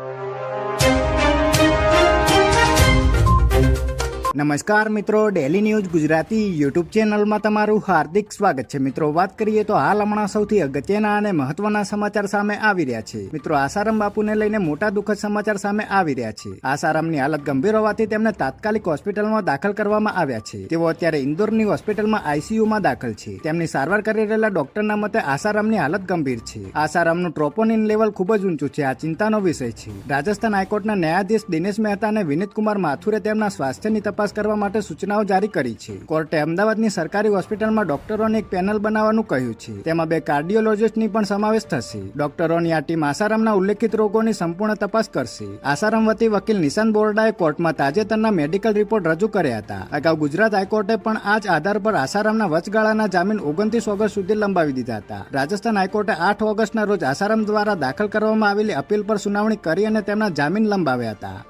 you. નમસ્કાર મિત્રો daily news Gujarati YouTube ચેનલમાં તમારું હાર્દિક સ્વાગત છે. મિત્રો, વાત કરીએ તો હાલ હમણાં સૌથી અગત્યના અને મહત્વના સમાચાર સામે આવી રહ્યા છે. મિત્રો, આસારામ બાપુને લઈને મોટા દુઃખદ સમાચાર સામે આવી રહ્યા છે. આસારામની હાલત ગંભીર હોવાથી તેમને તાત્કાલિક હોસ્પિટલમાં દાખલ કરવામાં આવ્યા છે. તેઓ અત્યારે ઇન્દોરની હોસ્પિટલમાં આઈસીયુમાં દાખલ છે. તેમની સારવાર કરી રહેલા ડોક્ટરના મતે આસારામની હાલત ગંભીર છે. આસારામનું ટ્રોપોનિન લેવલ ખૂબ જ ઊંચું છે. આ ચિંતાનો વિષય છે. રાજસ્થાન હાઈકોર્ટના ન્યાયાધીશ દિનેશ મહેતા અને વિનીત કુમાર માથુરે તેમના સ્વાસ્થ્યની તપાસ કરવા માટે સૂચનાઓ જારી કરી છે. કોર્ટે અમદાવાદની સરકારી હોસ્પિટલમાં ડોક્ટરોની એક પેનલ બનાવવાનું કહ્યું છે. તેમાં બે કાર્ડિયોલોજિસ્ટની પણ સમાવેશ થશે. ડોક્ટરોની આ ટીમ આસારામના ઉલ્લેખિત રોગોની સંપૂર્ણ તપાસ કરશે. આસારામ વતી વકીલ નિશાંત બોરડાએ કોર્ટમાં તાજેતરના મેડિકલ રિપોર્ટ રજૂ કર્યા હતા. અગાઉ ગુજરાત હાઈકોર્ટે પણ આ જ આધાર પર આસારામના વચગાળાના જામીન ઓગણત્રીસ ઓગસ્ટ સુધી લંબાવી દીધા હતા. રાજસ્થાન હાઈકોર્ટે આઠ ઓગસ્ટના રોજ આસારામ દ્વારા દાખલ કરવામાં આવેલી અપીલ પર સુનાવણી કરી અને તેમના જામીન લંબાવ્યા હતા.